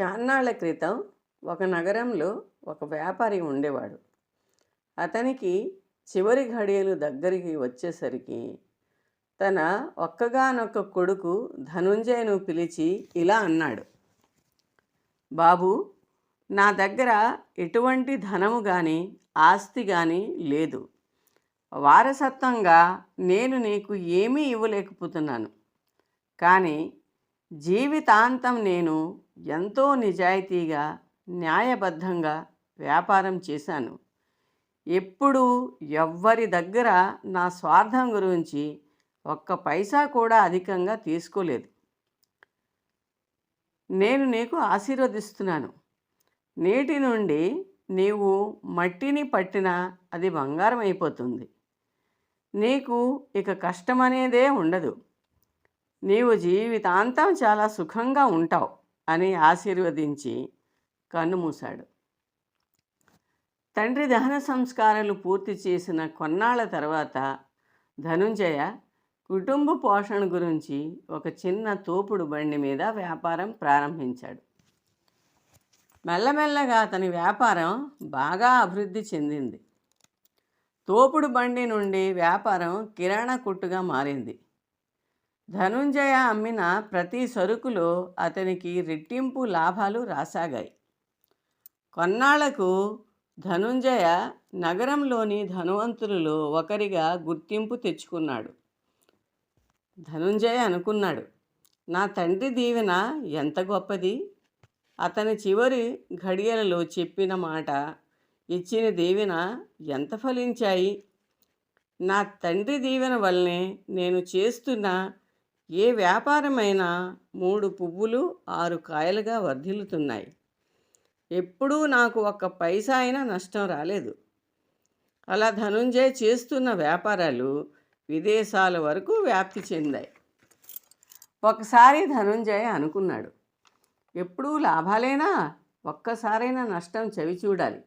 చాన్నాళ్ళ క్రితం ఒక నగరంలో ఒక వ్యాపారి ఉండేవాడు. అతనికి చివరి ఘడియలు దగ్గరికి వచ్చేసరికి తన ఒక్కగానొక్క కొడుకు ధనుంజయను పిలిచి ఇలా అన్నాడు. బాబు నా దగ్గర ఎటువంటి ధనము కానీ ఆస్తి కానీ లేదు. వారసత్వంగా నేను నీకు ఏమీ ఇవ్వలేకపోతున్నాను. కానీ జీవితాంతం నేను ఎంతో నిజాయితీగా న్యాయబద్ధంగా వ్యాపారం చేశాను. ఎప్పుడూ ఎవ్వరి దగ్గర నా స్వార్థం గురించి ఒక్క పైసా కూడా అధికంగా తీసుకోలేదు. నేను నీకు ఆశీర్వదిస్తున్నాను. నేటి నుండి నీవు మట్టిని పట్టినా అది బంగారం అయిపోతుంది. నీకు ఇక కష్టమనేదే ఉండదు. నీవు జీవితాంతం చాలా సుఖంగా ఉంటావు. అని ఆశీర్వదించి కన్నుమూశాడు తండ్రి దహన సంస్కారాలు పూర్తి చేసిన కొన్నాళ్ళ తర్వాత ధనుంజయ కుటుంబ పోషణ గురించి ఒక చిన్న తోపుడు బండి మీద వ్యాపారం ప్రారంభించాడు. మెల్లమెల్లగా అతని వ్యాపారం బాగా అభివృద్ధి చెందింది. తోపుడు బండి నుండి వ్యాపారం కిరాణా కొట్టుగా మారింది. ధనుంజయ అమ్మిన ప్రతి సరుకులో అతనికి రెట్టింపు లాభాలు రాసాగాయి. కొన్నాళ్ళకు ధనుంజయ నగరంలోని ధనవంతులలో ఒకరిగా గుర్తింపు తెచ్చుకున్నాడు. ధనుంజయ అనుకున్నాడు నా తండ్రి దీవెన ఎంత గొప్పది? అతని చివరి ఘడియలలో చెప్పిన మాట ఇచ్చిన దీవెన ఎంత ఫలించాయి? నా తండ్రి దీవెన వల్లనే నేను చేస్తున్న ఏ వ్యాపారమైనా మూడు పువ్వులు ఆరు కాయలుగా వర్ధిల్లుతున్నాయి. ఎప్పుడూ నాకు ఒక్క పైసా అయినా నష్టం రాలేదు. అలా ధనుంజయ్ చేస్తున్న వ్యాపారాలు విదేశాల వరకు వ్యాప్తి చెందాయి. ఒకసారి ధనుంజయ్ అనుకున్నాడు ఎప్పుడూ లాభాలేనా ఒక్కసారైనా నష్టం చవి చూడాలి.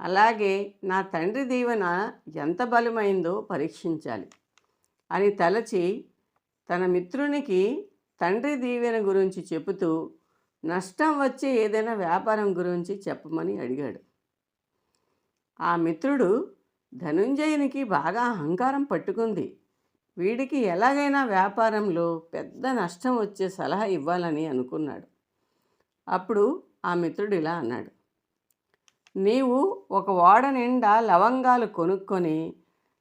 అలాగే నా తండ్రి దీవెన ఎంత బలమైందో పరీక్షించాలి అని తలచి తన మిత్రునికి తండ్రి దీవెన గురించి చెబుతూ నష్టం వచ్చే ఏదైనా వ్యాపారం గురించి చెప్పమని అడిగాడు. ఆ మిత్రుడు ధనుంజయునికి బాగా అహంకారం పట్టుకుంది. వీడికి ఎలాగైనా వ్యాపారంలో పెద్ద నష్టం వచ్చే సలహా ఇవ్వాలని అనుకున్నాడు. అప్పుడు ఆ మిత్రుడు ఇలా అన్నాడు. నీవు ఒక ఓడ నిండా లవంగాలు కొనుక్కొని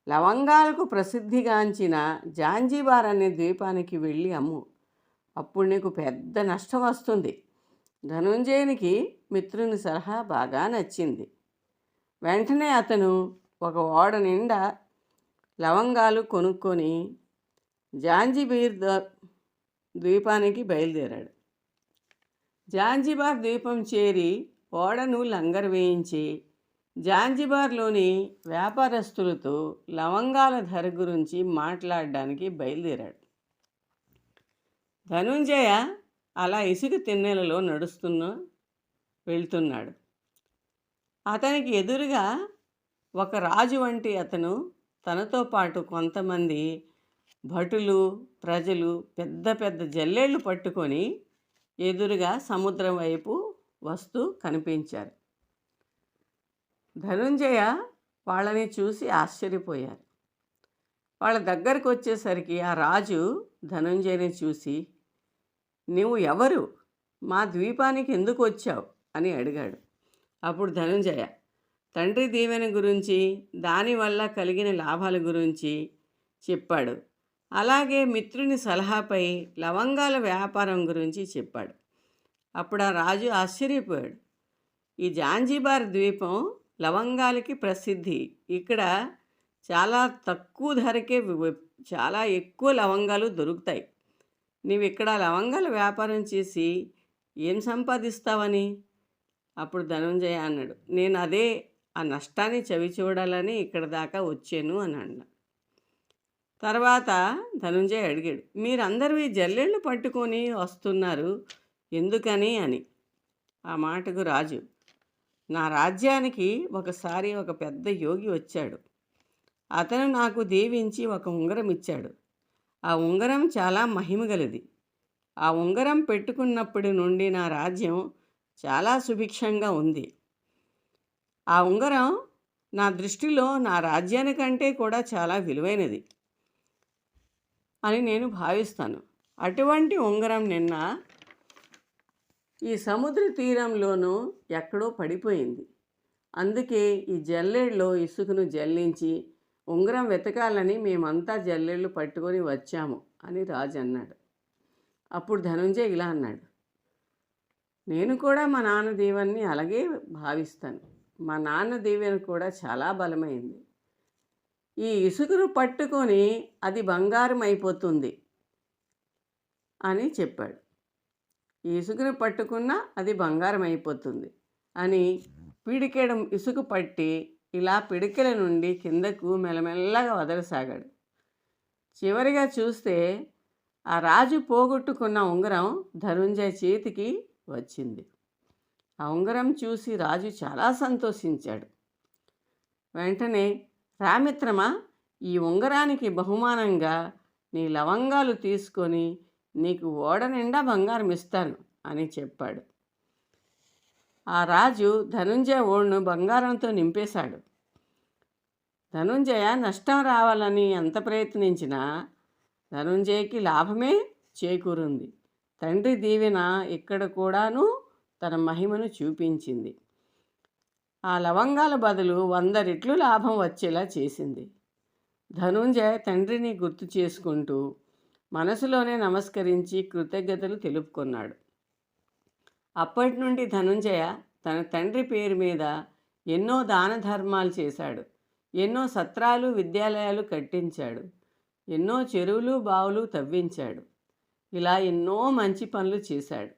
లవంగాలకు ప్రసిద్ధిగాంచిన జాంజీబార్ అనే ద్వీపానికి వెళ్ళి అమ్ము. అప్పుడు నీకు పెద్ద నష్టం వస్తుంది. ధనుంజయునికి మిత్రుని సలహా బాగా నచ్చింది. వెంటనే అతను ఒక ఓడ నిండా లవంగాలు కొనుక్కొని జాంజీబీర్ ద్వీపానికి బయలుదేరాడు. జాంజిబార్ ద్వీపం చేరి ఓడను లంగర్ వేయించి జాంజిబార్లోని వ్యాపారస్తులతో లవంగాల ధర గురించి మాట్లాడడానికి బయలుదేరాడు. ధనుంజయ అలా ఇసుక తిన్నెలలో నడుస్తున్న వెళ్తున్నాడు. అతనికి ఎదురుగా ఒక రాజు వంటి అతను తనతో పాటు కొంతమంది భటులు ప్రజలు పెద్ద పెద్ద జల్లేళ్ళు పట్టుకొని ఎదురుగా సముద్రం వైపు వస్తూ కనిపించారు. ధనుంజయ వాళ్ళని చూసి ఆశ్చర్యపోయారు. వాళ్ళ దగ్గరకు వచ్చేసరికి ఆ రాజు ధనుంజయని చూసి నువ్వు ఎవరు? మా ద్వీపానికి ఎందుకు వచ్చావు? అని అడిగాడు. అప్పుడు ధనుంజయ తండ్రి దీవెన గురించి దానివల్ల కలిగిన లాభాల గురించి చెప్పాడు. అలాగే మిత్రుని సలహాపై లవంగాల వ్యాపారం గురించి చెప్పాడు. అప్పుడు ఆ రాజు ఆశ్చర్యపోయాడు. ఈ జాంజీబార్ ద్వీపం లవంగాలకి ప్రసిద్ధి. ఇక్కడ చాలా తక్కువ ధరకే చాలా ఎక్కువ లవంగాలు దొరుకుతాయి. నీవు ఇక్కడ లవంగాల వ్యాపారం చేసి ఏం సంపాదిస్తావని? అప్పుడు ధనుంజయ అన్నాడు. నేను అదే ఆ నష్టాన్ని చవి చూడాలని ఇక్కడ దాకా వచ్చాను అని అన్నా తర్వాత ధనుంజయ అడిగాడు మీరందరూ ఈ జల్లెళ్ళు పట్టుకొని వస్తున్నారు ఎందుకని? అని. ఆ మాటకు రాజు నా రాజ్యానికి ఒకసారి ఒక పెద్ద యోగి వచ్చాడు. అతను నాకు దీవించి ఒక ఉంగరం ఇచ్చాడు. ఆ ఉంగరం చాలా మహిమగలది ఆ ఉంగరం పెట్టుకున్నప్పటి నుండి నా రాజ్యం చాలా సుభిక్షంగా ఉంది. ఆ ఉంగరం నా దృష్టిలో నా రాజ్యానికంటే కూడా చాలా విలువైనది అని నేను భావిస్తాను. అటువంటి ఉంగరం నిన్న ఈ సముద్ర తీరంలోనూ ఎక్కడో పడిపోయింది. అందుకే ఈ జల్లెడలో ఇసుకను జల్లించి ఉంగరం వెతకాలని మేమంతా జల్లెళ్ళు పట్టుకొని వచ్చాము అని రాజు అన్నాడు. అప్పుడు ధనుంజయ్ ఇలా అన్నాడు. నేను కూడా మా నాన్న దీవెన్ని అలాగే భావిస్తాను. మా నాన్న దీవెన కూడా చాలా బలమైంది. ఈ ఇసుకను పట్టుకొని అది బంగారం అయిపోతుంది అని చెప్పాడు. ఈ ఇసుకను పట్టుకున్నా అది బంగారం అయిపోతుంది అని పిడికెడం ఇసుక పట్టి ఇలా పిడికెల నుండి కిందకు మెల్లమెల్లగా వదలసాగాడు. చివరిగా చూస్తే ఆ రాజు పోగొట్టుకున్న ఉంగరం ధనుంజయ చేతికి వచ్చింది. ఆ ఉంగరం చూసి రాజు చాలా సంతోషించాడు. వెంటనే రామిత్రమా ఈ ఉంగరానికి బహుమానంగా నీ లవంగాలు తీసుకొని నీకు ఓడ నిండా బంగారం ఇస్తాను అని చెప్పాడు. ఆ రాజు ధనుంజయ ఓడును బంగారంతో నింపేశాడు. ధనుంజయ నష్టం రావాలని ఎంత ప్రయత్నించినా ధనుంజయకి లాభమే చేకూరుంది. తండ్రి దీవెన ఇక్కడ కూడాను తన మహిమను చూపించింది. ఆ లవంగాల బదులు వంద రెట్లు లాభం వచ్చేలా చేసింది. ధనుంజయ తండ్రిని గుర్తు చేసుకుంటూ మనసులోనే నమస్కరించి కృతజ్ఞతలు తెలుపుకున్నాడు. అప్పటి నుండి ధనుంజయ తన తండ్రి పేరు మీద ఎన్నో దాన ధర్మాలు చేశాడు. ఎన్నో సత్రాలు విద్యాలయాలు కట్టించాడు. ఎన్నో చెరువులు బావులు తవ్వించాడు. ఇలా ఎన్నో మంచి పనులు చేశాడు.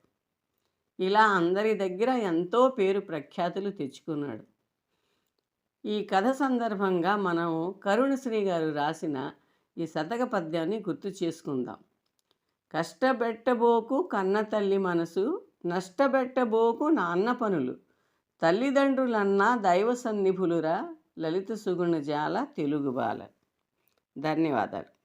ఇలా అందరి దగ్గర ఎంతో పేరు ప్రఖ్యాతులు తెచ్చుకున్నాడు. ఈ కథ సందర్భంగా మనం కరుణశ్రీ గారు రాసిన ఈ శతక పద్యాన్ని గుర్తు చేసుకుందాం. కష్టపెట్టబోకు కన్న తల్లి మనసు నష్టపెట్టబోకు నాన్న పనులు. తల్లిదండ్రులన్నా దైవ సన్నిభులురా లలిత సుగుణ జాల తెలుగు బాల. ధన్యవాదాలు.